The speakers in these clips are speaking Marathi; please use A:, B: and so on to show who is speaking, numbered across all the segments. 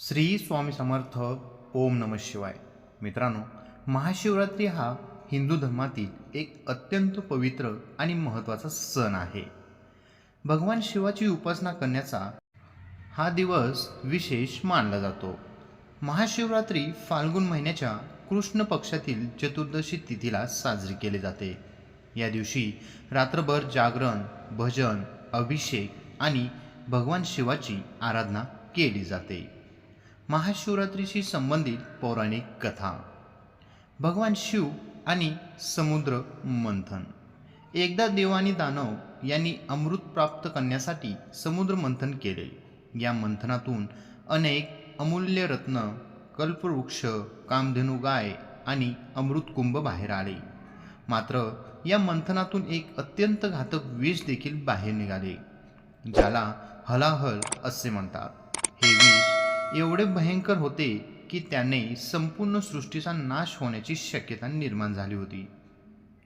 A: श्री स्वामी समर्थ ओम नम शिवाय. मित्रांनो महाशिवरात्री हा हिंदू धर्मातील एक अत्यंत पवित्र आणि महत्त्वाचा सण आहे. भगवान शिवाची उपासना करण्याचा हा दिवस विशेष मानला जातो. महाशिवरात्री फाल्गुन महिन्याच्या कृष्ण पक्षातील चतुर्दशी तिथीला साजरी केली जाते. या दिवशी रात्रभर जागरण भजन अभिषेक आणि भगवान शिवाची आराधना केली जाते. महाशिवरात्रीशी संबंधित पौराणिक कथा. भगवान शिव आणि समुद्र मंथन. एकदा देव आणि दानव यांनी अमृत प्राप्त करण्यासाठी समुद्र मंथन केले. या मंथनातून अनेक अमूल्य रत्न कल्पवृक्ष कामधेनू गाय आणि अमृतकुंभ बाहेर आले. मात्र या मंथनातून एक अत्यंत घातक विष देखील बाहेर निघाले ज्याला हलाहल असे म्हणतात. हे विष एवढे भयंकर होते की त्याने संपूर्ण सृष्टीचा नाश होण्याची शक्यता निर्माण झाली होती.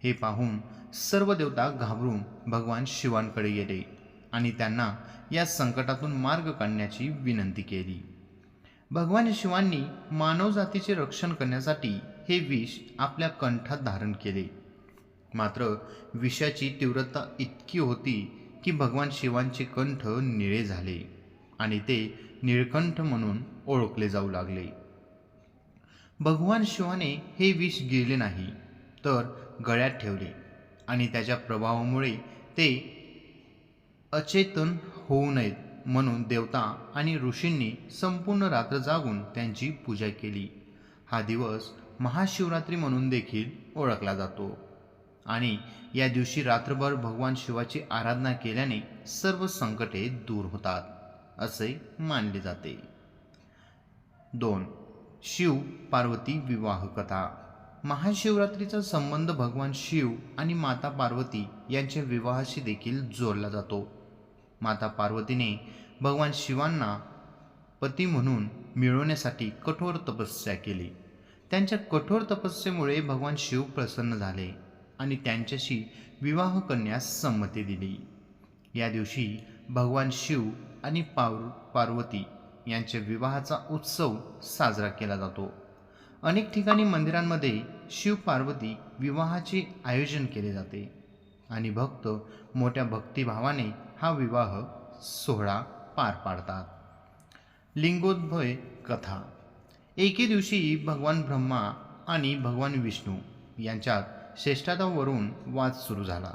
A: हे पाहून सर्व देवता घाबरून भगवान शिवांकडे गेले आणि त्यांना या संकटातून मार्ग काढण्याची विनंती केली. भगवान शिवांनी मानवजातीचे रक्षण करण्यासाठी हे विष आपल्या कंठात धारण केले. मात्र विषाची तीव्रता इतकी होती की भगवान शिवांचे कंठ निळे झाले आणि ते निळकंठ म्हणून ओळखले जाऊ लागले. भगवान शिवाने हे विष गिळले नाही तर गळ्यात ठेवले आणि त्याच्या प्रभावामुळे ते अचेतन होऊ नयेत म्हणून देवता आणि ऋषींनी संपूर्ण रात्र जागून त्यांची पूजा केली. हा दिवस महाशिवरात्री म्हणून देखील ओळखला जातो आणि या दिवशी रात्रभर भगवान शिवाची आराधना केल्याने सर्व संकटे दूर होतात. असे मानले जाते. दोन शिव पार्वती विवाह कथा. महाशिवरात्रीचा संबंध भगवान शिव आणि माता पार्वती यांच्या विवाहाशी देखील जोडला जातो. माता पार्वतीने भगवान शिवांना पती म्हणून मिळवण्यासाठी कठोर तपस्या केली. त्यांच्या कठोर तपस्येमुळे भगवान शिव प्रसन्न झाले आणि त्यांच्याशी विवाह करण्यास संमती दिली. या दिवशी भगवान शिव आणि पार पार्वती यांच्या विवाहाचा उत्सव साजरा केला जातो. अनेक ठिकाणी मंदिरांमध्ये शिव पार्वती विवाहाचे आयोजन केले जाते आणि भक्त मोठ्या भक्तिभावाने हा विवाह सोहळा पार पाडतात. लिंगोद्भय कथा. एके दिवशी भगवान ब्रह्मा आणि भगवान विष्णू यांच्यात श्रेष्ठतावरून वाद सुरू झाला.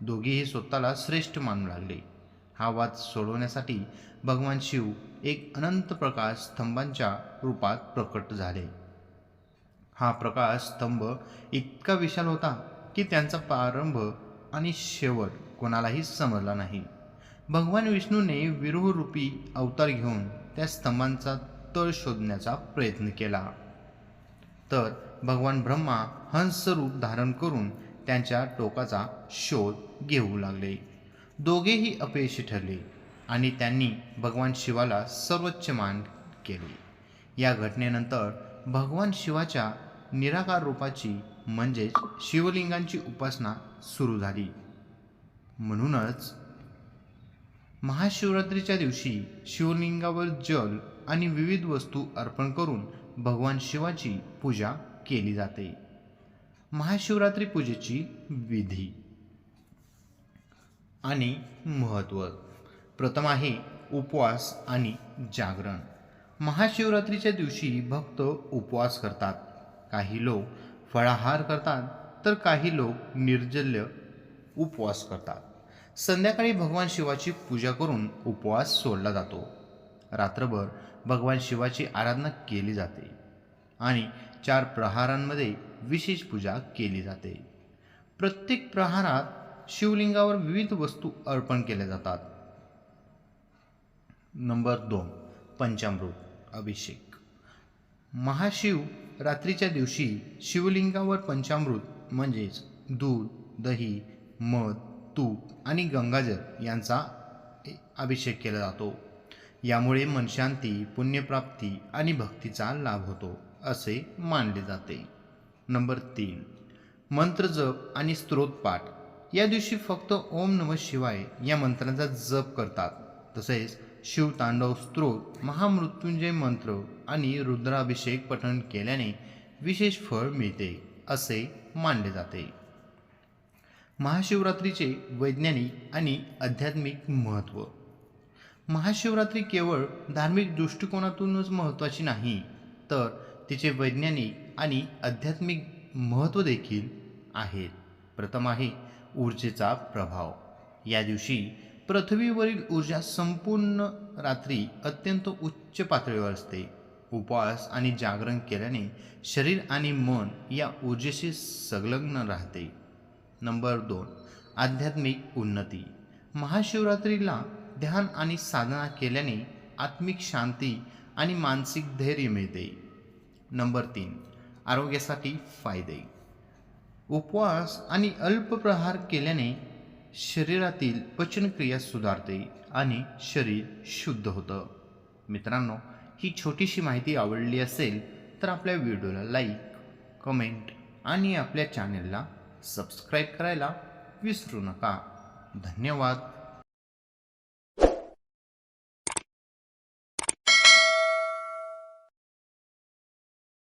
A: दोघेही स्वतःला श्रेष्ठ मानू लागले. हा वाद सोडवण्यासाठी भगवान शिव एक अनंत प्रकाश स्तंभांच्या रूपात प्रकट झाले. हा प्रकाश स्तंभ इतका विशाल होता की त्यांचा प्रारंभ आणि शेवट कोणालाही समजला नाही. भगवान विष्णूने विरोहरूपी अवतार घेऊन त्या स्तंभांचा तळ शोधण्याचा प्रयत्न केला. तर भगवान ब्रह्मा हंसरूप धारण करून त्यांच्या टोकाचा शोध घेऊ लागले. दोघेही अपयशी ठरले आणि त्यांनी भगवान शिवाला सर्वोच्च मान केले. या घटनेनंतर भगवान शिवाच्या निराकार रूपाची म्हणजेच शिवलिंगांची उपासना सुरू झाली. म्हणूनच महाशिवरात्रीच्या दिवशी शिवलिंगावर जल आणि विविध वस्तू अर्पण करून भगवान शिवाची पूजा केली जाते. महाशिवरात्री पूजेची विधी आणि महत्त्व. प्रथम आहे उपवास आणि जागरण. महाशिवरात्रीच्या दिवशी भक्त उपवास करतात. काही लोक फळाहार करतात तर काही लोक निर्जल्य उपवास करतात. संध्याकाळी भगवान शिवाची पूजा करून उपवास सोडला जातो. रात्रभर भगवान शिवाची आराधना केली जाते आणि चार प्रहारांमध्ये विशेष पूजा केली जाते. प्रत्येक प्रहारात शिवलिंगावर विविध वस्तू अर्पण केल्या जातात. नंबर दोन पंचामृत अभिषेक. महाशिव रात्रीच्या दिवशी शिवलिंगावर पंचामृत म्हणजेच दूध दही मध तूप आणि गंगाजल यांचा अभिषेक केला जातो. यामुळे मनशांती पुण्यप्राप्ती आणि भक्तीचा लाभ होतो असे मानले जाते. नंबर तीन मंत्रजप आणि स्तोत्रपाठ या दिवशी फक्त ओम नम शिवाय या मंत्रांचा जप करतात. तसेच शिवतांडव स्त्रोत महामृत्युंजय मंत्र आणि रुद्राभिषेक पठण केल्याने विशेष फळ मिळते असे मानले जाते. महाशिवरात्रीचे वैज्ञानिक आणि आध्यात्मिक महत्त्व महाशिवरात्री केवळ धार्मिक दृष्टिकोनातूनच महत्त्वाची नाही तर तिचे वैज्ञानिक आणि आध्यात्मिक महत्त्व देखील आहेत प्रथम आहे ऊर्जेचा प्रभाव. या दिवशी पृथ्वीवरील ऊर्जा संपूर्ण रात्री अत्यंत उच्च पातळीवर असते. उपवास आणि जागरण केल्याने शरीर आणि मन या ऊर्जेशी संलग्न राहते. नंबर दोन आध्यात्मिक उन्नती. महाशिवरात्रीला ध्यान आणि साधना केल्याने आत्मिक शांती आणि मानसिक धैर्य मिळते. नंबर तीन आरोग्यासाठी फायदे. उपवास आणि अल्पप्रहार केल्याने शरीरातील पचनक्रिया सुधारते आणि शरीर शुद्ध होतं. मित्रांनो ही छोटीशी माहिती आवडली असेल तर आपल्या व्हिडिओला लाईक कमेंट आणि आपल्या चॅनेलला सबस्क्राईब करायला विसरू नका. धन्यवाद.